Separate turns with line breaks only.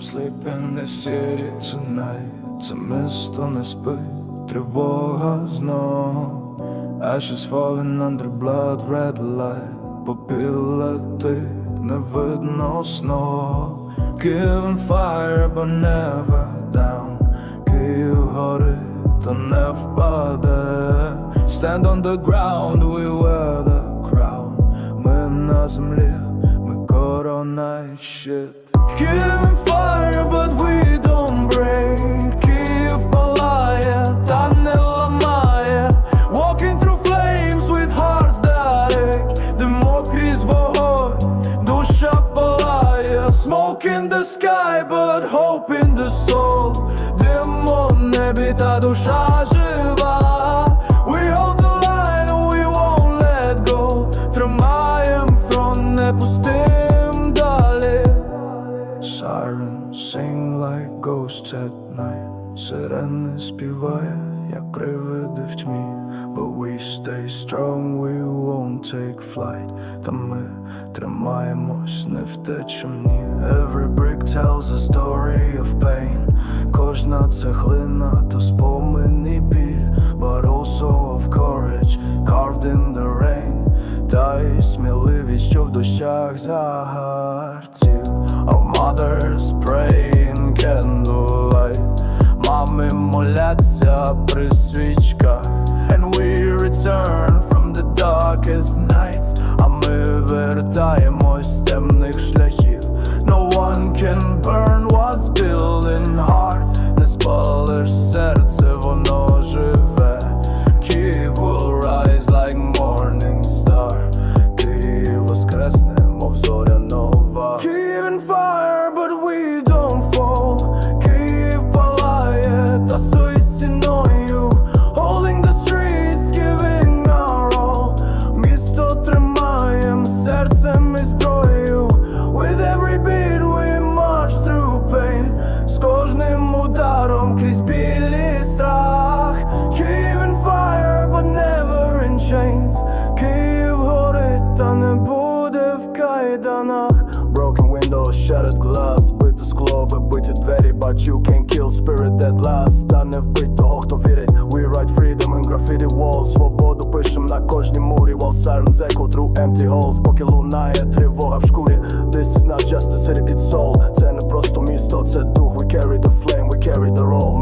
sleep in the city tonight Це місто не спить, тривога знов Ashes falling under blood, red light Попіл летить, не видно снов Giving fire, but never down Київ горить, та не впаде Stand on the ground, we wear the crown Ми на землі, ми корона і щит Giving fire, but we don't break Київ палає, та не ламає Walking through flames with hearts that ache Димо крізь вогонь, душа палає Smoke in the sky, but hope in the soul Димо в небі, та душа жива Sirens sing like ghosts at night Сирени співає, як привиди в тьмі But we stay strong, we won't take flight Та ми тримаємось, не втечем ні Every brick tells a story of pain Кожна цеглина то спомин і біль But also of courage, carved in the rain Та й сміливість, що в дощах загартів Our mothers pray in candlelight Мами моляться при свічках And we return from the darkest nights А ми вертаємось з темних шляхів No one can burn та не буде в кайданах Broken windows, shattered glass Бите скло, вибиті двері But you can't kill spirit that lasts Та не вбить того, хто вірить We write freedom in graffiti walls Свободу пишем на кожній мурі While sirens echo through empty halls Поки лунає тривога в шкурі This is not just a city, it's soul Це не просто місто, це дух We carry the flame, we carry the role